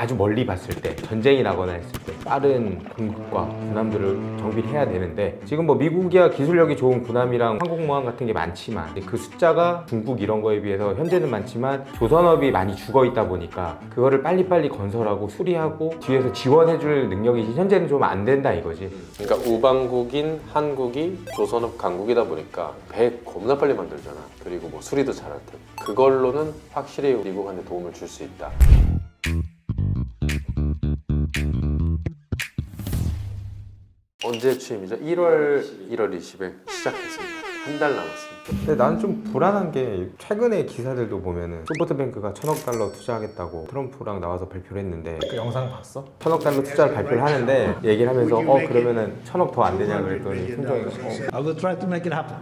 아주 멀리 봤을 때 전쟁이 나거나 했을 때 빠른 공급과 군함들을 정비를 해야 되는데 지금 뭐 미국이야 기술력이 좋은 군함이랑 항공모함 같은 게 많지만 그 숫자가 중국 이런 거에 비해서 현재는 많지만 조선업이 많이 죽어 있다 보니까 그거를 빨리빨리 건설하고 수리하고 뒤에서 지원해줄 능력이 현재는 좀 안 된다 이거지 그러니까 우방국인 한국이 조선업 강국이다 보니까 배 겁나 빨리 만들잖아. 그리고 뭐 수리도 잘할 테고. 그걸로는 확실히 미국한테 도움을 줄 수 있다. 언제 취임이죠? 1월 1월 20일 시작했습니다. 한 달 남았습니다. 근데 나는 좀 불안한 게 최근에 기사들도 보면은 소프트뱅크가 천억 달러 투자하겠다고 트럼프랑 나와서 발표를 했는데 그 영상 봤어? 천억 달러 투자를 발표를 하는데 얘기를 하면서 어 그러면은 천억 더 안 되냐 그랬더니 총정이가 어, I will try to make it happen.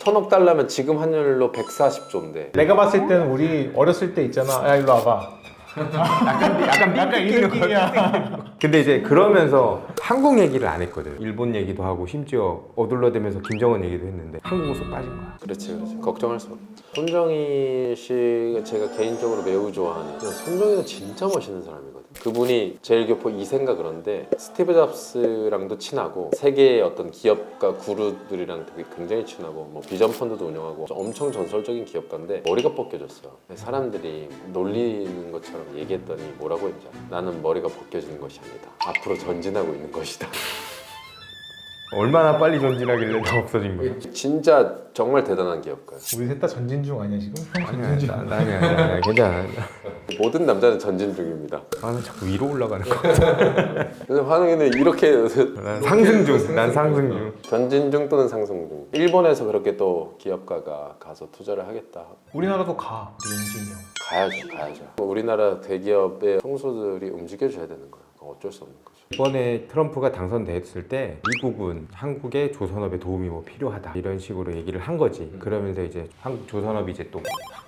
천억 달러면 지금 환율로 140조인데 내가 봤을 때는 우리 어렸을 때 있잖아. 야 일로 와봐. 약간 약간 이 느낌이야. 근데 이제 그러면서 한국 얘기를 안 했거든. 일본 얘기도 하고 심지어 어둘러대면서 김정은 얘기도 했는데 한국은 쏙 빠진 거야. 그렇지 그렇지. 걱정할 수 없어 손정희 씨가 제가 개인적으로 매우 좋아하는 손정희는 진짜 멋있는 사람이거든. 그분이 제일 교포 이세인가 그런데 스티브 잡스랑도 친하고 세계의 어떤 기업가 구루들이랑 되게 굉장히 친하고 뭐 비전 펀드도 운영하고 엄청 전설적인 기업가인데 머리가 벗겨졌어. 사람들이 놀리는 것처럼 얘기했더니 뭐라고 했냐 나는 머리가 벗겨지는 것이 아니다 앞으로 전진하고 있는 것이다 얼마나 빨리 전진하길래 다 없어진 거야 진짜 정말 대단한 기업가 우리 셋 다 전진 중 아니야 지금? 전진 중. 나- 나 아니야 아니야, 아니야 괜찮아 모든 남자는 전진 중입니다 나는 자꾸 위로 올라가는 거야 근데 환웅이는 이렇게 난 상승 중 난 상승 중 전진 중 또는 상승 중. 일본에서 그렇게 또 기업가가 가서 투자를 하겠다. 우리나라도 가. 우리 형. 가야죠, 가야죠. 우리나라 대기업의 총수들이 움직여줘야 되는 거야. 어쩔 수 없는 거죠. 이번에 트럼프가 당선됐을 때 미국은 한국의 조선업에 도움이 뭐 필요하다 이런 식으로 얘기를 한 거지. 그러면서 이제 한국 조선업이 이제 또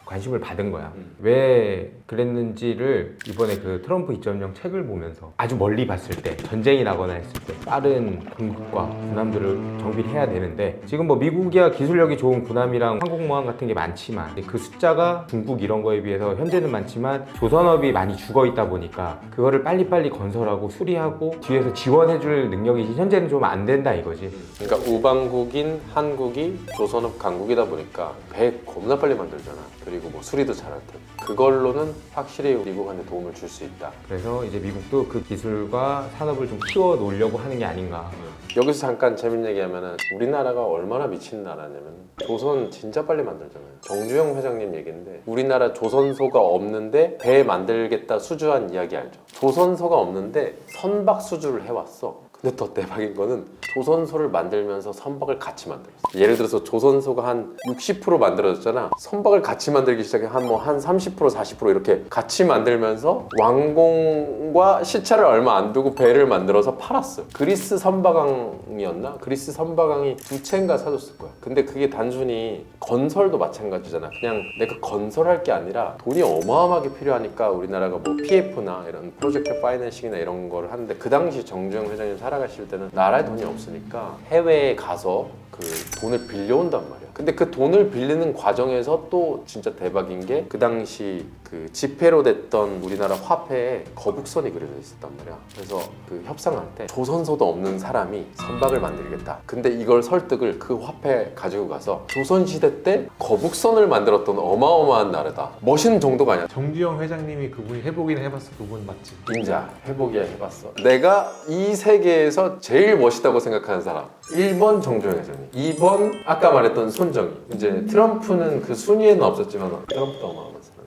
관심을 받은 거야. 왜 그랬는지를 이번에 그 트럼프 2.0 책을 보면서 아주 멀리 봤을 때 전쟁이 나거나 했을 때 빠른 공급과 군함들을 정비를 해야 되는데 지금 뭐 미국이야 기술력이 좋은 군함이랑 항공모함 같은 게 많지만 그 숫자가 중국 이런 거에 비해서 현재는 많지만 조선업이 많이 죽어 있다 보니까 그거를 빨리빨리 건설 하고 수리하고 뒤에서 지원해줄 능력이 현재는 좀 안 된다 이거지 그러니까 우방국인 한국이 조선업 강국이다 보니까 배 겁나 빨리 만들잖아. 그리고 뭐 수리도 잘할 테고. 그걸로는 확실히 미국한테 도움을 줄 수 있다. 그래서 이제 미국도 그 기술과 산업을 좀 키워 놓으려고 하는 게 아닌가 여기서 잠깐 재밌는 얘기하면은 우리나라가 얼마나 미친 나라냐면 조선 진짜 빨리 만들잖아요. 정주영 회장님 얘기인데 우리나라 조선소가 없는데 배 만들겠다 수주한 이야기 알죠? 조선소가 없는데 선박 수주를 해왔어. 근데 더 대박인 거는 조선소를 만들면서 선박을 같이 만들었어. 예를 들어서 조선소가 한 60% 만들어졌잖아. 선박을 같이 만들기 시작해 한뭐한 30% 40% 이렇게 같이 만들면서 왕공과 시차를 얼마 안 두고 배를 만들어서 팔았어. 그리스 선박왕이었나? 그리스 선박왕이 두 채인가 사줬을 거야. 근데 그게 단순히 건설도 마찬가지잖아. 그냥 내가 건설할 게 아니라 돈이 어마어마하게 필요하니까 우리나라가 뭐 PF나 이런 프로젝트 파이낸싱이나 이런 거를 하는데 그 당시 정주영 회장님 살아가실 때는 나라에 돈이 없으니까 해외에 가서 그 돈을 빌려온단 말이야. 근데 그 돈을 빌리는 과정에서 또 진짜 대박인 게 그 당시 그 지폐로 됐던 우리나라 화폐에 거북선이 그려져 있었단 말이야. 그래서 그 협상할 때 조선소도 없는 사람이 선박을 만들겠다. 근데 이걸 설득을 그 화폐 가지고 가서 조선시대 때 거북선을 만들었던 어마어마한 나라다. 멋있는 정도가 아니야. 정주영 회장님이 그분이 해보긴 해봤어. 그분 맞지? 인자 해보기야 해봤어. 내가 이 세계에서 제일 멋있다고 생각하는 사람 1번 정주영 회장님 2번 아까 말했던 손 정희 이제 트럼프는 그 순위에는 없었지만 트럼프도 어마어마한 사람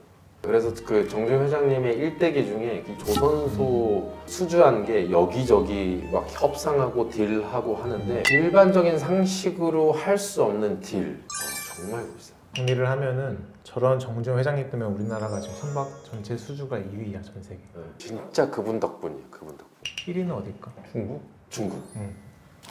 그래서 그 정주영 회장님의 일대기 중에 이 조선소 수주한 게 여기저기 막 협상하고 딜하고 하는데 일반적인 상식으로 할 수 없는 딜. 어, 정말 비싸 정리를 하면은 저런 정주영 회장님 때문에 우리나라가 지금 선박 전체 수주가 2위야 전 세계. 네, 진짜 그분 덕분이야 그분 덕분. 1위는 어딜까? 중국? 중국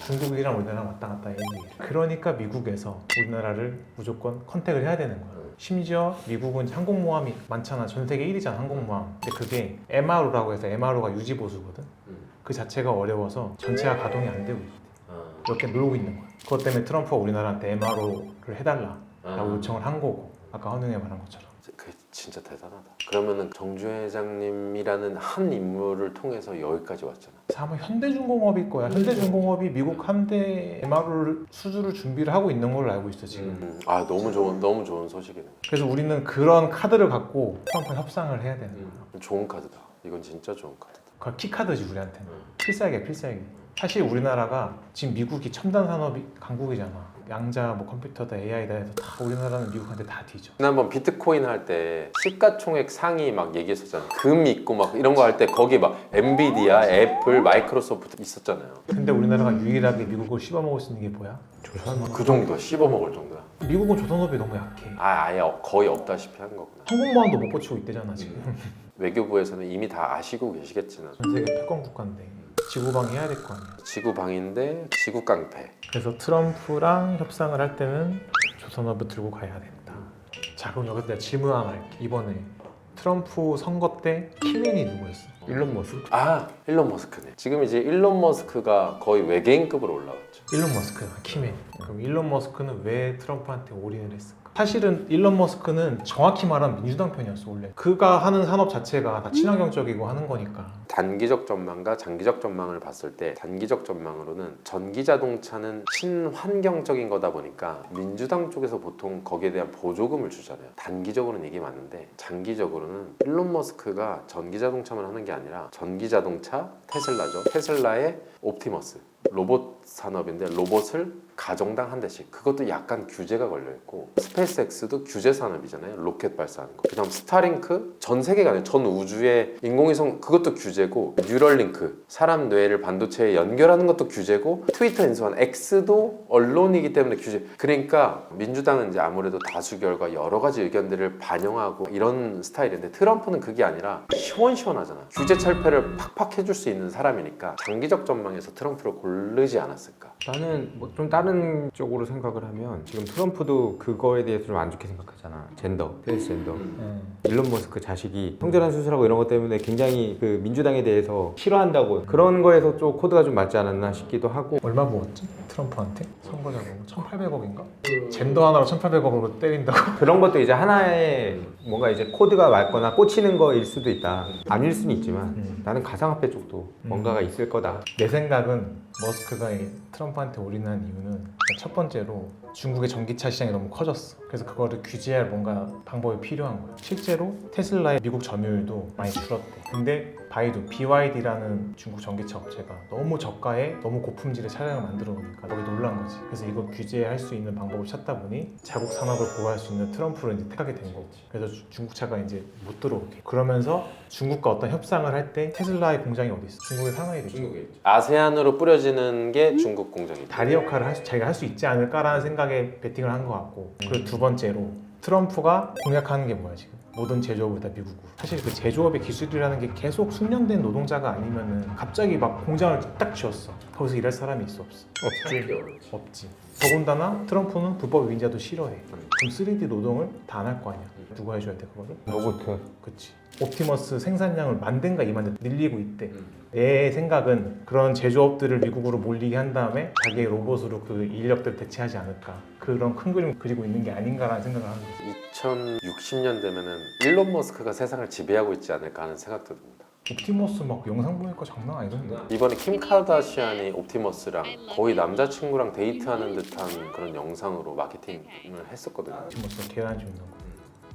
중국이랑 우리나라 왔다 갔다 해. 그러니까 미국에서 우리나라를 무조건 컨택을 해야 되는 거야. 심지어 미국은 항공모함이 많잖아. 전 세계 1위잖아 항공모함. 근데 그게 MRO라고 해서 MRO가 유지 보수거든. 음. 그 자체가 어려워서 전체가 가동이 안 되고 있대. 아, 이렇게 놀고 있는 거야. 그것 때문에 트럼프가 우리나라한테 MRO를 해달라라고 아. 요청을 한 거고. 아까 헌웅이 말한 것처럼. 그 진짜 대단하다. 그러면은 정주 회장님이라는 한 인물을 통해서 여기까지 왔잖아. 아마 현대중공업일 거야. 현대중공업이 미국 함대 MR을 수주를 준비를 하고 있는 걸로 알고 있어 지금. 음, 아 너무 좋은 너무 좋은 소식이네. 그래서 우리는 그런 카드를 갖고 트럼프랑 협상을 해야 되는 거야. 좋은 카드다. 이건 진짜 좋은 카드다. 그 키카드지 우리한테는. 필살기야 필살기. 사실 우리나라가 지금 미국이 첨단 산업이 강국이잖아. 양자 뭐 컴퓨터다 AI다 해서 다 우리나라는 미국한테 다 뒤져. 지난번 비트코인 할 때 시가총액 상위 막 얘기했었잖아. 금 있고 막 이런 거 할 때 거기 막 엔비디아, 애플, 마이크로소프트 있었잖아요. 근데 우리나라가 유일하게 미국을 씹어먹을 수 있는 게 뭐야? 조선업 그 정도야. 씹어먹을 정도야. 미국은 조선업이 너무 약해. 아 아예 거의 없다시피 한 거구나. 항공모함도 못 고치고 있대잖아 지금. 외교부에서는 이미 다 아시고 계시겠지만 전 세계 패권 국가인데 지구방위 해야 될 거 아니야. 지구 방인데 지구 깡패. 그래서 트럼프랑 협상을 할 때는 조선업을 들고 가야 된다. 자 그럼 여기서 내가 질문 하나 할게. 이번에 트럼프 선거 때 키맨이 누구였어? 일론 머스크 아 일론 머스크네. 지금 이제 일론 머스크가 거의 외계인급으로 올라갔죠. 일론 머스크가 키맨. 그럼 일론 머스크는 왜 트럼프한테 올인을 했을까? 사실은 일론 머스크는 정확히 말하면 민주당 편이었어 원래. 그가 하는 산업 자체가 다 친환경적이고 하는 거니까. 단기적 전망과 장기적 전망을 봤을 때 단기적 전망으로는 전기 자동차는 친환경적인 거다 보니까 민주당 쪽에서 보통 거기에 대한 보조금을 주잖아요. 단기적으로는 이게 맞는데 장기적으로는 일론 머스크가 전기 자동차만 하는 게 아니라 전기 자동차 테슬라죠. 테슬라의 옵티머스 로봇 산업인데 로봇을 가정당 한 대씩 그것도 약간 규제가 걸려 있고 스페이스X도 규제 산업이잖아요. 로켓 발사하는 거. 그다음 스타링크 전 세계가 아니라 전 우주의 인공위성 그것도 규제고 뉴럴링크 사람 뇌를 반도체에 연결하는 것도 규제고 트위터 인수한 X도 언론이기 때문에 규제. 그러니까 민주당은 이제 아무래도 다수결과 여러 가지 의견들을 반영하고 이런 스타일인데 트럼프는 그게 아니라 시원시원하잖아. 규제 철폐를 팍팍 해줄 수 있는 사람이니까 장기적 전망에서 트럼프를 고르지 않 았을까 나는 뭐 좀 다른 쪽으로 생각을 하면 지금 트럼프도 그거에 대해서 좀 안 좋게 생각하잖아 젠더 트랜스젠더 음. 일론 머스크 자식이 성전환 수술하고 이런 것 때문에 굉장히 그 민주당에 대해서 싫어한다고 그런 거에서 좀 코드가 좀 맞지 않았나 싶기도 하고 얼마 먹었지? 트럼프한테? 선거 자금 1,800억인가? 젠더 하나로 1,800억으로 때린다고? 그런 것도 이제 하나의 뭔가 이제 코드가 맞거나 꽂히는 거일 수도 있다 아닐 수는 있지만 음. 나는 가상화폐 쪽도 뭔가가 있을 거다 내 생각은 머스크가 이 트럼프한테 올인한 이유는 첫 번째로 중국의 전기차 시장이 너무 커졌어. 그래서 그거를 규제할 뭔가 방법이 필요한 거야. 실제로 테슬라의 미국 점유율도 많이 줄었대. 근데 바이두, BYD라는 중국 전기차 업체가 너무 저가에 너무 고품질의 차량을 만들어 놓으니까 거기 놀란 거지. 그래서 이거 규제할 수 있는 방법을 찾다 보니 자국 산업을 보호할 수 있는 트럼프를 이제 택하게 된 거고. 그래서 주- 중국차가 이제 못 들어오게. 그러면서 중국과 어떤 협상을 할 때 테슬라의 공장이 어디 있어? 중국의 상하이에 있죠. 아세안으로 뿌려지는 게 중국 공장이다 다리 역할을 할 수, 자기가 할 수 있지 않을까라는 생각에 베팅을 한 것 같고 그리고 두 번째로 트럼프가 공약하는 게 뭐야 지금 모든 제조업을 다 미국으로. 사실 그 제조업의 기술이라는 게 계속 숙련된 노동자가 아니면은 갑자기 막 공장을 딱 지었어. 거기서 일할 사람이 있어 없어. 없지. 없지. 더군다나 트럼프는 불법 위인자도 싫어해. 그럼 3D 노동을 다 안 할 거 아니야. 누가 해줘야 돼 그거를? 로봇 그치 옵티머스 생산량을 만든가 이만데 늘리고 있대. 내 생각은 그런 제조업들을 미국으로 몰리게 한 다음에 자기의 로봇으로 그 인력들을 대체하지 않을까. 그런 큰 그림 그리고 있는 게 아닌가라는 생각을 하는 거지. 2060년 되면은 일론 머스크가 세상을 지배하고 있지 않을까 하는 생각도 듭니다. 옵티머스 막 영상 보니까 장난 아니던데. 이번에 킴 카다시안이 옵티머스랑 거의 남자친구랑 데이트하는 듯한 그런 영상으로 마케팅을 했었거든요. 옵티머스 계란 줍는 거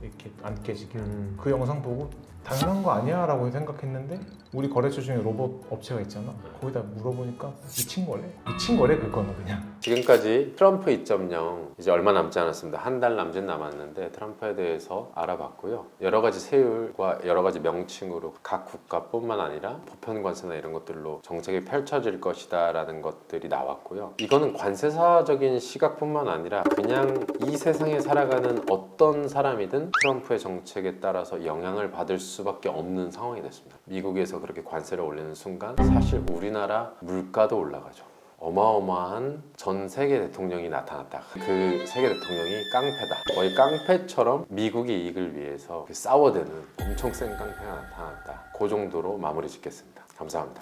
이렇게 안 깨지게 음. 그 영상 보고 당연한 거 아니야 라고 생각했는데 우리 거래처 중에 로봇 업체가 있잖아. 거기다 물어보니까 미친 거래? 미친 거래 그거는 그냥 지금까지 트럼프 2.0 이제 얼마 남지 않았습니다. 한 달 남짓 남았는데 트럼프에 대해서 알아봤고요. 여러 가지 세율과 여러 가지 명칭으로 각 국가뿐만 아니라 보편 관세나 이런 것들로 정책이 펼쳐질 것이다라는 것들이 나왔고요. 이거는 관세사적인 시각뿐만 아니라 그냥 이 세상에 살아가는 어떤 사람이든 트럼프의 정책에 따라서 영향을 받을 수밖에 없는 상황이 됐습니다. 미국에서 그렇게 관세를 올리는 순간 사실 우리나라 물가도 올라가죠. 어마어마한 전 세계 대통령이 나타났다. 그 세계 대통령이 깡패다. 거의 깡패처럼 미국의 이익을 위해서 그 싸워대는 엄청 센 깡패가 나타났다. 그 정도로 마무리 짓겠습니다. 감사합니다.